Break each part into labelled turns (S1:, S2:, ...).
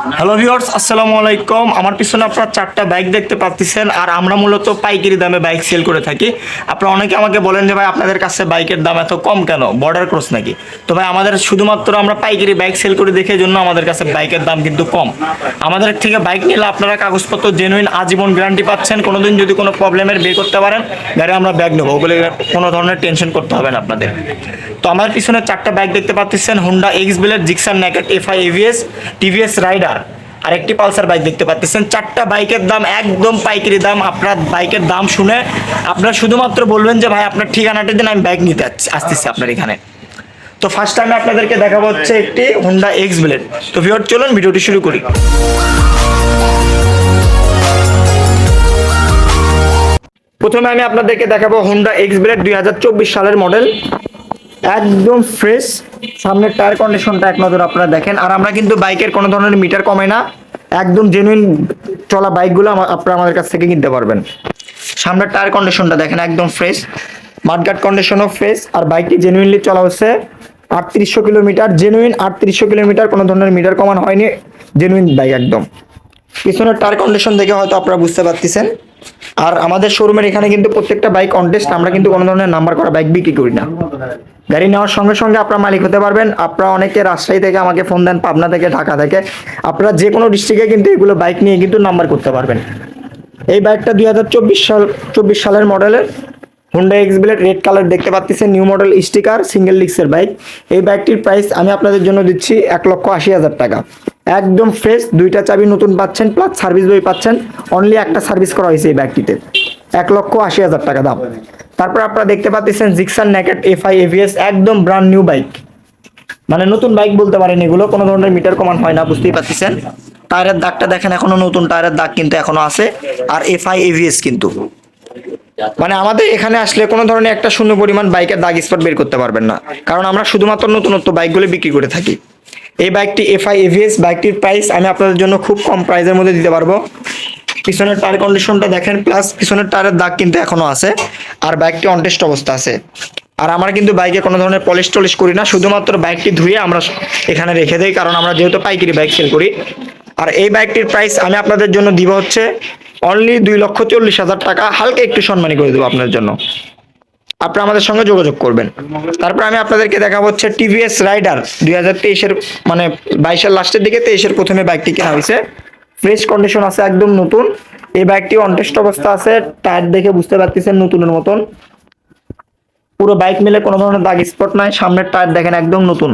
S1: Hello viewers আসসালামু আলাইকুম। আমার পিছনে আপনারা চারটা বাইক দেখতে পাচ্ছেন, আর আমরা মূলত পাইকারি দামে বাইক সেল করে থাকি। আপনারা অনেকে আমাকে বলেন যে, ভাই, আপনাদের কাছে বাইকের দাম এত কম কেন? বর্ডার ক্রস নাকি? তো ভাই, আমাদের শুধুমাত্র আমরা পাইকারি বাইক সেল করে দেখে জন্য আমাদের কাছে বাইকের দাম কিন্তু কম। আমাদের থেকে বাইক নিলে আপনারা কাগজপত্র জেনুইন আজীবন গ্যারান্টি পাচ্ছেন। কোনোদিন যদি কোনো প্রবলেমের বের করতে পারেন, গাড়ি আমরা ব্যাগ নেব। ওগুলো কোনো ধরনের টেনশন করতে হবে না আপনাদের। তো আমার পিছনে চারটা বাইক দেখতে পাচ্ছেন হুন্ডা এক্স বিলের Gixxer naked FI ABS TVS Raider আর একটি পালসার বাইক দেখতে পাচ্ছেন। চারটা বাইকের দাম একদম পাইকারি দাম। আপনার বাইকের দাম শুনে আপনার শুধুমাত্র বলবেন যে, ভাই, আপনার ঠিকানাটা দিন, আমি বাইক নিতে আসতেছি আপনার এখানে। তো ফার্স্ট টাইমে আপনাদেরকে দেখাবো হচ্ছে একটি হুন্ডা এক্স ব্লেড তো ভিওর চলুন ভিডিওটি শুরু করি। প্রথমে আমি আপনাদেরকে দেখাবো হুন্ডা এক্স ব্লেড দুই হাজার চব্বিশ সালের মডেল একদম ফ্রেশ সামনের টায়ার কন্ডিশনটা এক নজর আপনারা দেখেন। আর আমরা কিন্তু বাইকের কোনো ধরনের মিটার কমে না। একদম জেনুইন চলা বাইকগুলো আপনারা আমাদের কাছ থেকে কিনতে পারবেন। সামনের টায়ার কন্ডিশনটা দেখেন, একদম ফ্রেশ মাঠগাট কন্ডিশনও ফ্রেশ আর বাইকটি জেনুইনলি চলা হচ্ছে আটত্রিশশো কিলোমিটার। জেনুইন আটত্রিশশো কিলোমিটার কোনো ধরনের মিটার কমানো হয়নি। জেনুইন বাইক একদম। পিছনের টায়ার কন্ডিশন দেখে হয়তো আপনারা বুঝতে পারতেছেন। আর আমাদের শোরুমের এখানে কিন্তু প্রত্যেকটা বাইক কন্টেস্ট আমরা কিন্তু কোনো ধরনের নাম্বার করা বাইক বিক্রি করি না। গাড়ি নেওয়ার সঙ্গে সঙ্গে আপনারা মালিক হতে পারবেন। আপনারা অনেকে রাজশাহী থেকে আমাকে ফোন দেন, পাবনা থেকে, ঢাকা থেকে। আপনারা যে কোনো ডিস্ট্রিক্টে কিন্তু এগুলো বাইক নিয়ে কিন্তু নাম্বার করতে পারবেন। এই বাইকটা দুই হাজার চব্বিশ সাল, চব্বিশ সালের মডেলের Honda X Blade red colour দেখতে পাচ্ছেন নিউ মডেল স্টিকার সিঙ্গেল ডিক্সের বাইক এই বাইকটির প্রাইস আমি আপনাদের জন্য দিচ্ছি এক লক্ষ আশি হাজার টাকা। একদম ফ্রেশ দুইটা চাবি নতুন পাচ্ছেন প্লাস সার্ভিস বই পাচ্ছেন। অনলি একটা সার্ভিস করা হয়েছে এই ব্যাগটিতে। এক লক্ষ আশি হাজার টাকা দাম। তারপর আপনারা দেখতে পাচ্ছেন Gixxer naked F I ABS একদম ব্রান্ড নিউ বাইক মানে নতুন বাইক বলতে পারেন এগুলো, কোনো ধরনের মিটার কমান হয় না, বুঝতেই পারতেছেন? টায়ারের দাগটা দেখেন এখনও নতুন টায়ারের দাগ কিন্তু এখনও আছে। আর এফ আই এভিএস কিন্তু। মানে আমাদের এখানে আসলে কোনো ধরনের একটা শূন্য পরিমাণ বাইকের দাগ স্পট বের করতে পারবেন না। কারণ আমরা শুধুমাত্র নতুনত্ব বাইকগুলো বিক্রি করে থাকি। এই বাইকটি এফ আই এভিএস বাইকটির প্রাইস আমি আপনাদের জন্য খুব কম প্রাইসের মধ্যে দিতে পারব। পিছনের টায়ার কন্ডিশনটা দেখেন প্লাস পিছনের টায়ারের দাগ কিন্তু এখনও আছে, আর বাইকটি অনটেস্ট অবস্থা আছে। আর আমরা কিন্তু বাইকে কোনো ধরনের পলিশ টলিশ করি না, শুধুমাত্র বাইকটি ধুয়ে আমরা এখানে রেখে দেই, কারণ আমরা যেহেতু পাইকারি বাইক সেল করি। আর এই বাইকটির প্রাইস আমি আপনাদের জন্য দিব হচ্ছে অনলি দুই লক্ষ চল্লিশ হাজার টাকা, হালকা একটু সম্মানী করে দেবো আপনার জন্য। আপনারা আমাদের সঙ্গে যোগাযোগ করবেন। তারপর আমি আপনাদেরকে দেখাবো হচ্ছে টিভিএস রাইডার দুই হাজার তেইশের মানে বাইশের লাস্টের দিকে, তেইশের প্রথমে বাইকটি কেনা হয়েছে। ফ্রেশ কন্ডিশন আছে, একদম নতুন। এই বাইকটি অনটেস্ট অবস্থা আছে, টায়ার দেখে বুঝতে পারতেছেন নতুনের মতন। পুরো বাইক মিলে কোনো ধরনের দাগ স্পট নাই, সামনের টায়ার দেখেন একদম নতুন।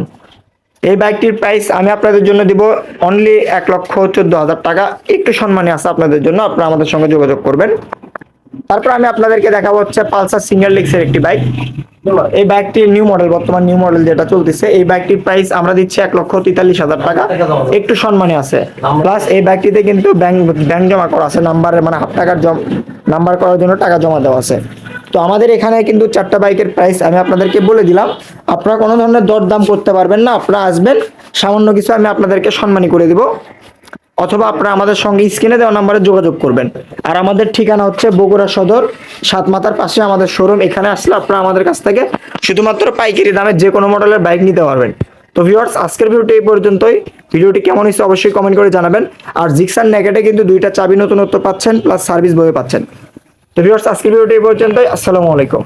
S1: এই বাইকটির প্রাইস আমি আপনাদের জন্য দিব অনলি এক লক্ষ চোদ্দ হাজার টাকা। একটু সম্মানী আছে আপনাদের জন্য, আপনারা আমাদের সঙ্গে যোগাযোগ করবেন। তারপর আমি আপনাদেরকে দেখাবো হচ্ছে পালসার সিঙ্গেল ডিক্সের একটি বাইক এই বাইকটি নিউ মডেল বর্তমান নিউ মডেল যেটা চলতেছে, এই বাইকটির প্রাইস আমরা দিচ্ছি এক লক্ষ তেতাল্লিশ হাজার টাকা। একটু সম্মানী আছে। প্লাস এই বাইকটিতে কিন্তু ব্যাংক ব্যাংক জমা করা আছে নাম্বারের মানে হাফ টাকার জম নাম্বার করার জন্য টাকা জমা দেওয়া আছে। তো আমাদের এখানে কিন্তু চারটা বাইকের প্রাইস আমি আপনাদেরকে বলে দিলাম। আপনারা কোনো ধরনের দরদাম করতে পারবেন না, আপনারা আসবেন, সামান্য কিছু আমি আপনাদেরকে সম্মানী করে দিব। অথবা আপনারা আমাদের সঙ্গে স্ক্রিনে দেওয়া নাম্বারে যোগাযোগ করবেন। আর আমাদের ঠিকানা হচ্ছে বগুড়া সদর, সাতমাথার পাশে আমাদের শোরুম এখানে আসলে আপনারা আমাদের কাছ থেকে শুধুমাত্র পাইকারি দামে যে কোনো মডেলের বাইক নিতে পারবেন। তো ভিউয়ার্স আজকের ভিডিওটি এই পর্যন্তই। ভিডিওটি কেমন হয়েছে অবশ্যই কমেন্ট করে জানাবেন। আর জিক্সার নেগেটে কিন্তু দুইটা চাবি নতুনত্ব পাচ্ছেন প্লাস সার্ভিস বই পাচ্ছেন। তো ভিউয়ার্স আজকের ভিডিওটি এই পর্যন্তই। আসসালামু আলাইকুম।